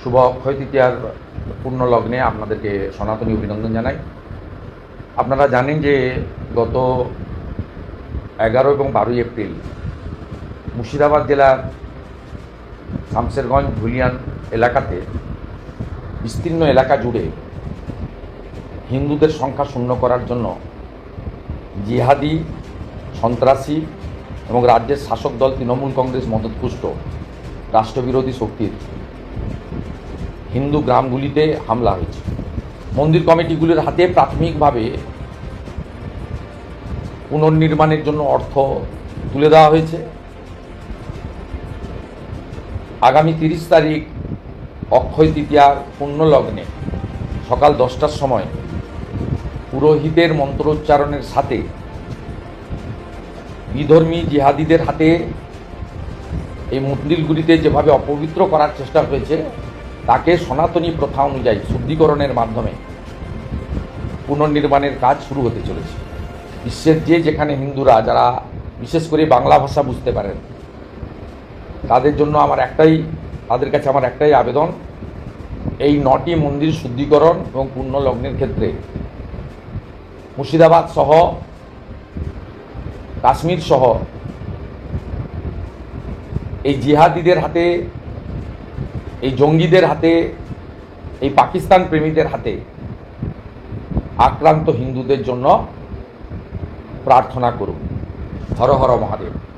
শুভ অক্ষয় তৃতীয়ার পূর্ণ লগ্নে আপনাদেরকে সনাতনী অভিনন্দন জানাই। আপনারা জানেন যে গত এগারো এবং বারোই এপ্রিল মুর্শিদাবাদ জেলার শামসেরগঞ্জ ভুলিয়ান এলাকাতে বিস্তীর্ণ এলাকা জুড়ে হিন্দুদের সংখ্যা শূন্য করার জন্য জিহাদি, সন্ত্রাসী এবং রাজ্যের শাসক দল তৃণমূল কংগ্রেস মদতপুষ্ট রাষ্ট্রবিরোধী শক্তির হিন্দু গ্রামগুলিতে হামলা হয়েছে। মন্দির কমিটিগুলির হাতে প্রাথমিকভাবে পুনর্নির্মাণের জন্য অর্থ তুলে দেওয়া হয়েছে। আগামী তিরিশ তারিখ অক্ষয় তৃতীয়ার পুণ্যলগ্নে সকাল দশটার সময় পুরোহিতের মন্ত্রোচ্চারণের সাথে বিধর্মী জিহাদিদের হাতে এই মন্দিরগুলিতে যেভাবে অপবিত্র করার চেষ্টা হয়েছে, তাকে সনাতনী প্রথা অনুযায়ী শুদ্ধিকরণের মাধ্যমে পুনর্নির্মাণের কাজ শুরু হতে চলেছে। বিশ্বের যে যেখানে হিন্দুরা, যারা বিশেষ করে বাংলা ভাষা বুঝতে পারেন, তাদের জন্য আমার একটাই, তাদের কাছে আমার একটাই আবেদন, এই নটি মন্দির শুদ্ধিকরণ এবং পুণ্যলগ্নের ক্ষেত্রে মুর্শিদাবাদ সহ, কাশ্মীর সহ এই জিহাদিদের হাতে, এই জঙ্গিদের হাতে, এই পাকিস্তান প্রেমীদের হাতে আক্রান্ত হিন্দুদের জন্য প্রার্থনা করুন। হর হর মহাদেব।